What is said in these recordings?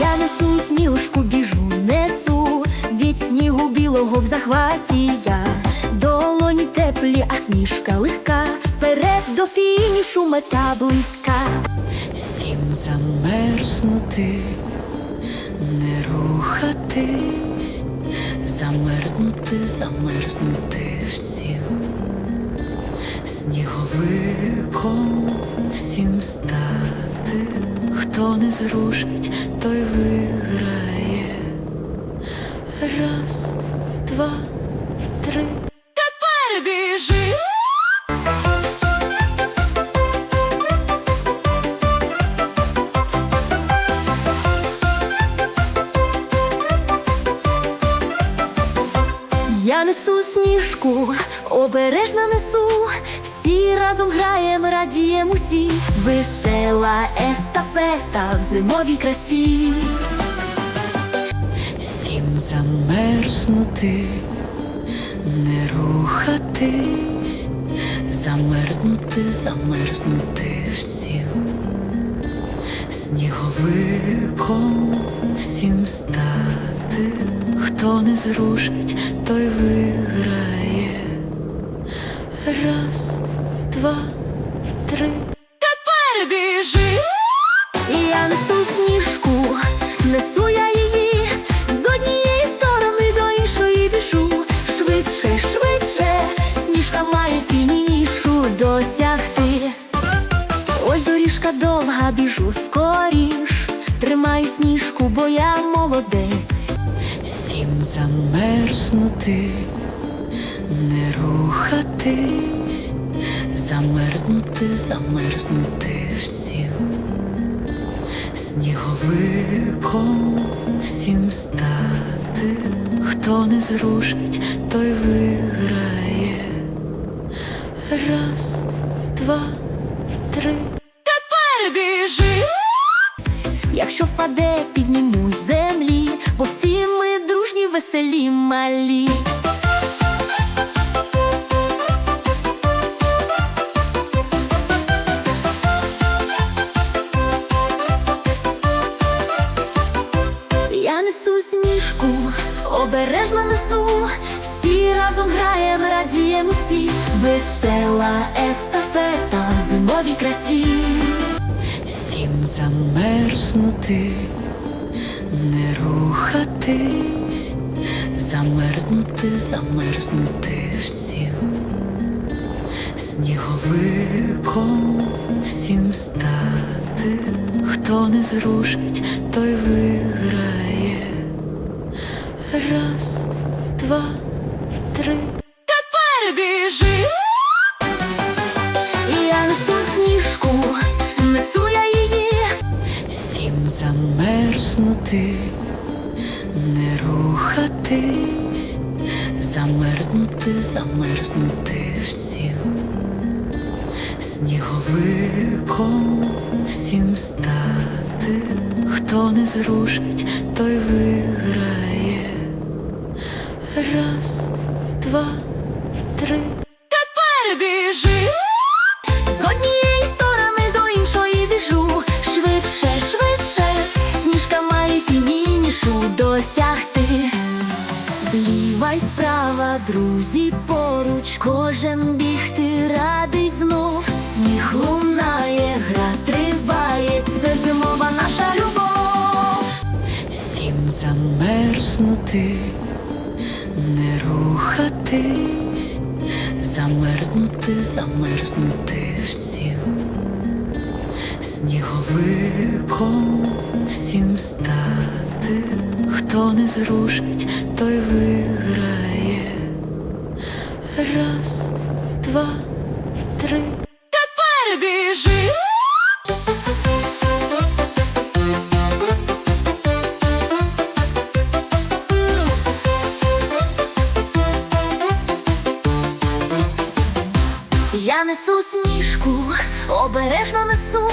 Я несу сніжку біжу, несу. Від снігу білого в захваті я. Долоні теплі, а сніжка легка, вперед до фінішу мета близька. Всім замерзнути, не рухатись, замерзнути, замерзнути всім, сніговиком всім стати, хто не зрушить той виграє. Раз, два, три. Тепер біжи. Я несу сніжку, обережно несу, разом граєм, радієм усі, весела естафета в зимовій красі. Сім замерзнути, не рухатись, замерзнути, замерзнути всім, сніговиком всім стати, хто не зрушить, той виграє. Раз, два, три. Тепер біжи. Я несу сніжку, несу я її з однієї сторони до іншої біжу. Швидше, швидше, сніжка має фінішу досягти. Ось доріжка довга, біжу скоріш. Тримаю сніжку, бо я молодець. Сім замерзнути, не рухатись, замерзнути, замерзнути всім, сніговиком всім стати, хто не зрушить, той виграє. Раз, два, три. Тепер біжи. Якщо впаде, підніму землі, бо всі ми дружні, веселі, малі. Несу сніжку, обережно несу, всі разом граєм, радієм усі, весела естафета в зимовій красі. Сім замерзнути, не рухатись, замерзнути, замерзнути всім, сніговиком всім стати, хто не зрушить, той виграє. Раз, два, три. Тепер біжи. Я несу сніжку, несу я її, Сім замерзнути, не рухатись, замерзнути, замерзнути всім, сніговиком всім стати, хто не зрушить, той виграє. Раз, два, три. Тепер біжи. з однієї сторони до іншої біжу. Швидше, швидше, сніжка має фінішу досягти. Зліва й справа, друзі поруч, кожен бігти радий знов. Сніг лунає, гра триває, це зимова наша любов. Сім замерзнути, рухатись, замерзнути, замерзнути всім, сніговиком всім стати, хто не зрушить, той виграє. Раз, два, три. Тепер біжи. Я несу сніжку, обережно несу,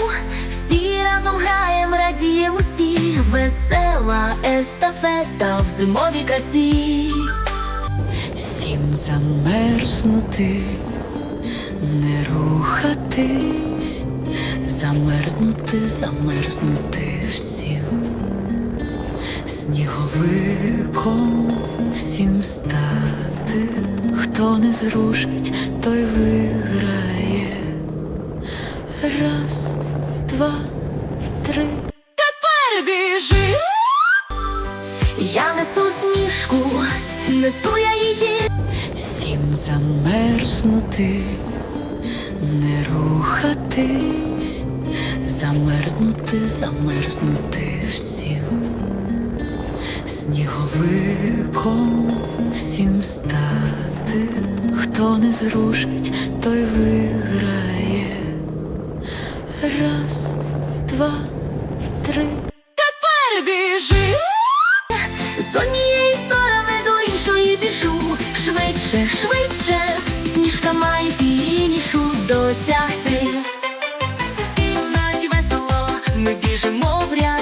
всі разом граєм, радієм усі, весела естафета в зимовій красі. Сім замерзнути, не рухатись, замерзнути, замерзнути всім, Сніговиком всім стати, хто не зрушить, той виграє. Раз, два, три. Тепер біжи. Я несу сніжку, несу я її. Сім замерзнути, не рухатись, замерзнути, замерзнути всім. Сніговиком всім стати, хто не зрушить, той виграє. Раз, два, три. Тепер біжи. З однієї сторони до іншої біжу. Швидше, швидше, сніжка має фінішу досягти. Навіть весело, ми біжимо в ряд,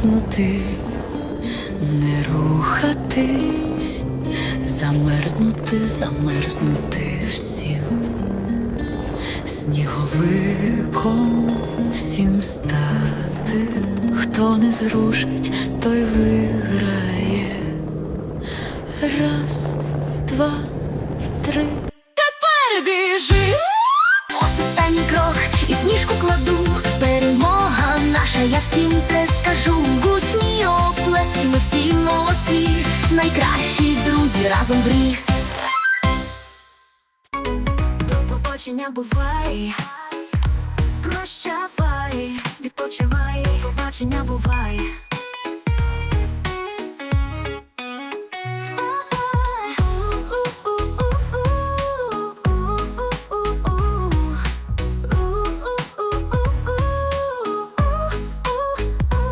замерзнути, не рухатись, замерзнути, замерзнути всім. Сніговиком всім стати, хто не зрушить, той виграє. Раз, два, три. Тепер біжи. Ось останній крок і сніжку кладу. Всім це скажу. Гучні оплески, ми всі молодці, найкращі друзі разом в грі. Побачення бувай, прощавай, відпочивай, побачення бувай.